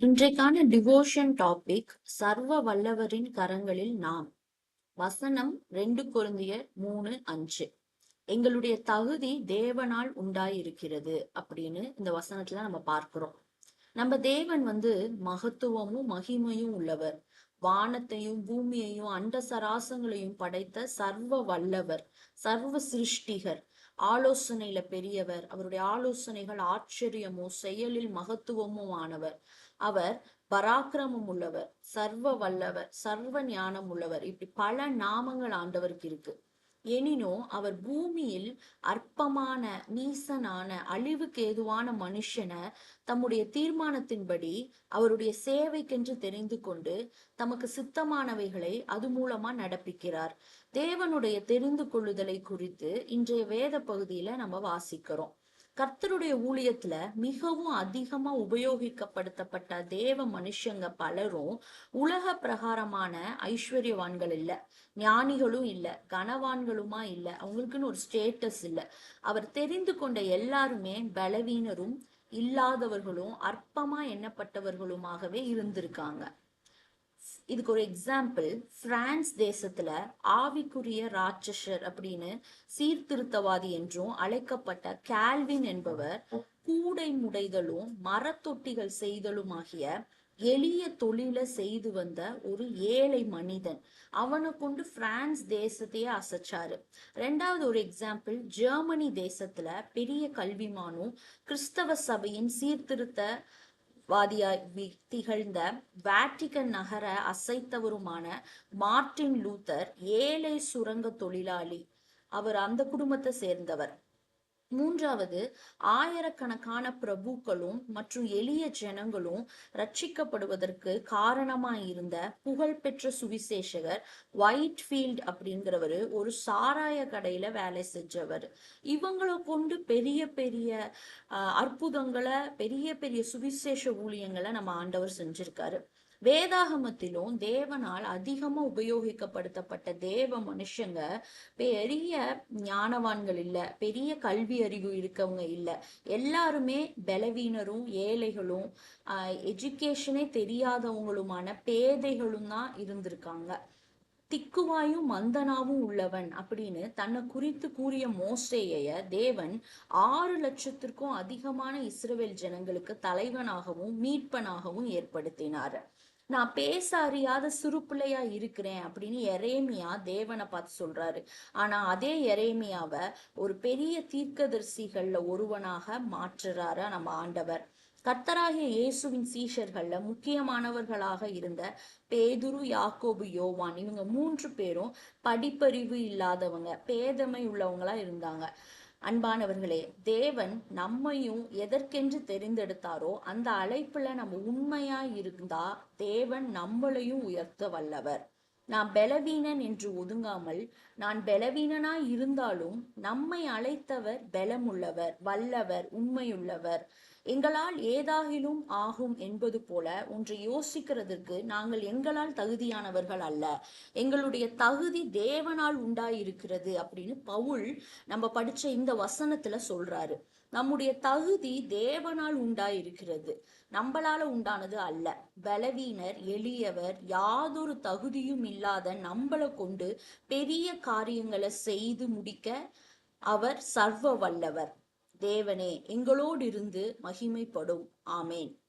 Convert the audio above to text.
இன்றைக்கான devotion topic சர்வ வல்லவரின் கரங்களில் நாம். வசனம் ரெண்டு குழந்தையர் மூணு அஞ்சு. எங்களுடைய தகுதி தேவனால் உண்டாயிருக்கிறது அப்படின்னு இந்த வசனத்துல நம்ம பார்க்கிறோம். நம்ம தேவன் வந்து மகத்துவமும் மகிமையும் உள்ளவர். வானத்தையும் பூமியையும் அண்ட சராசங்களையும் படைத்த சர்வ வல்லவர் சர்வ சிருஷ்டிகர். ஆலோசனையில பெரியவர் அவருடைய ஆலோசனைகள் ஆச்சரியமோ செயலில் மகத்துவமும் ஆனவர். அவர் பராக்கிரமம் உள்ளவர் சர்வ வல்லவர் சர்வ ஞானம் உள்ளவர். இப்படி பல நாமங்கள் ஆண்டவருக்கு இருக்கு. எனினோ அவர் பூமியில் அற்பமான நீசனான அழிவுக்கு ஏதுவான மனுஷனை தம்முடைய தீர்மானத்தின்படி அவருடைய சேவைக்கென்று தெரிந்து கொண்டு தமக்கு சித்தமானவைகளை அது மூலமா நடப்பிக்கிறார். தேவனுடைய தெரிந்து கொள்ளுதலை குறித்து இன்றைய வேத பகுதியில நம்ம வாசிக்கிறோம். கர்த்தருடைய ஊழியத்துல மிகவும் அதிகமா உபயோகிக்கப்படுத்தப்பட்ட தேவ மனுஷங்க பலரும் உலக பிரகாரமான ஐஸ்வர்யவான்கள் இல்ல. ஞானிகளும் இல்ல. கனவான்களுமா இல்ல. அவங்களுக்குன்னு ஒரு ஸ்டேட்டஸ் இல்ல. அவர் தெரிந்து கொண்ட எல்லாருமே பலவீனரும் இல்லாதவர்களும் அற்பமா எண்ணப்பட்டவர்களுமாகவே இருந்திருக்காங்க. இதுக்கு ஒரு எக்ஸாம்பிள் பிரான்ஸ் தேசத்துல ஆவிக்குரிய ராட்சசர் அப்படின்னு சீர்திருத்தவாதி என்றும் அழைக்கப்பட்ட கால்வின் என்பவர் கூடை முடைதலும் மரத்தொட்டிகள் செய்தலும் ஆகிய எளிய தொழிலை செய்து வந்த ஒரு ஏழை மனிதன். அவனை கொண்டு பிரான்ஸ் தேசத்தையே அசைச்சாரு. ரெண்டாவது ஒரு எக்ஸாம்பிள் ஜெர்மனி தேசத்துல பெரிய கல்விமானும் கிறிஸ்தவ சபையின் சீர்திருத்த வாதியாய் திகழ்ந்த வேட்டிகன் நகர அசைத்தவருமான மார்டின் லூத்தர் ஏழை சுரங்க தொழிலாளி. அவர் அந்த குடும்பத்தை சேர்ந்தவர். மூன்றாவது ஆயிரக்கணக்கான பிரபுக்களும் மற்றும் எளிய ஜனங்களும் ரட்சிக்கப்படுவதற்கு காரணமாயிருந்த புகழ்பெற்ற சுவிசேஷகர் ஒயிட் ஃபீல்ட் அப்படிங்கிறவரு ஒரு சாராய கடையில வேலை செஞ்சவர். இவங்களை கொண்டு பெரிய பெரிய அற்புதங்களை பெரிய பெரிய சுவிசேஷ ஊழியங்களை நம்ம ஆண்டவர் செஞ்சிருக்காரு. வேதாகமத்திலும் தேவனால் அதிகமா உபயோகிக்கப்படுத்தப்பட்ட தேவ மனுஷங்க பெரிய ஞானவான்கள் இல்ல பெரிய கல்வி அறிவு இருக்கவங்க இல்ல. எல்லாருமே பலவீனரும் ஏழைகளும் எஜுகேஷனே தெரியாதவங்களுமான பேதைகளும் தான் இருந்திருக்காங்க. திக்குவாயும் மந்தனாவும் உள்ளவன் அப்படின்னு தன்னை குறித்து கூறிய மோசேய தேவன் ஆறு லட்சத்திற்கும் அதிகமான இஸ்ரேல் ஜனங்களுக்கு தலைவனாகவும் மீட்பனாகவும் ஏற்படுத்தினார். நான் பேச அறியாத சிறு பிள்ளையா இருக்கிறேன் அப்படின்னு எரேமியா தேவனை பார்த்து சொல்றாரு. ஆனா அதே எரேமியாவை ஒரு பெரிய தீர்க்கதரிசிகள்ல ஒருவனாக மாற்றுறாரு நம்ம ஆண்டவர். கர்த்தராகிய இயேசுவின் சீஷர்கள்ல முக்கியமானவர்களாக இருந்த பேதுரு யாக்கோபு யோவான் இவங்க மூன்று பேரும் படிப்பறிவு இல்லாதவங்க பேதமை உள்ளவங்களா இருந்தாங்க. அன்பானவர்களே தேவன் நம்மையும் எதற்கென்று தெரிந்தெடுத்தாரோ அந்த அழைப்புல நம்ம உண்மையா இருந்தா தேவன் நம்மளையும் உயர்த்த வல்லவர். நான் பலவீனன் என்று ஒதுங்காமல் நான் பலவீனனாய் இருந்தாலும் நம்மை அழைத்தவர் பலமுள்ளவர் வல்லவர் உண்மையுள்ளவர். எங்களால் ஏதாகிலும் ஆகும் என்பது போல ஒன்று யோசிக்கிறதுக்கு நாங்கள் எங்களால் தகுதியானவர்கள் அல்ல. எங்களுடைய தகுதி தேவனால் உண்டாயிருக்கிறது அப்படின்னு பவுல் நம்ம படிச்ச இந்த வசனத்துல சொல்றாரு. நம்முடைய தகுதி தேவனால் உண்டாயிருக்கிறது. நம்மளால உண்டானது அல்ல. பலவீனர் எளியவர் யாதொரு தகுதியும் இல்லாத நம்மளை கொண்டு பெரிய காரியங்களை செய்து முடிக்க அவர் சர்வ வல்லவர். தேவனே எங்களோடிருந்து மகிமைப்படும். ஆமேன்.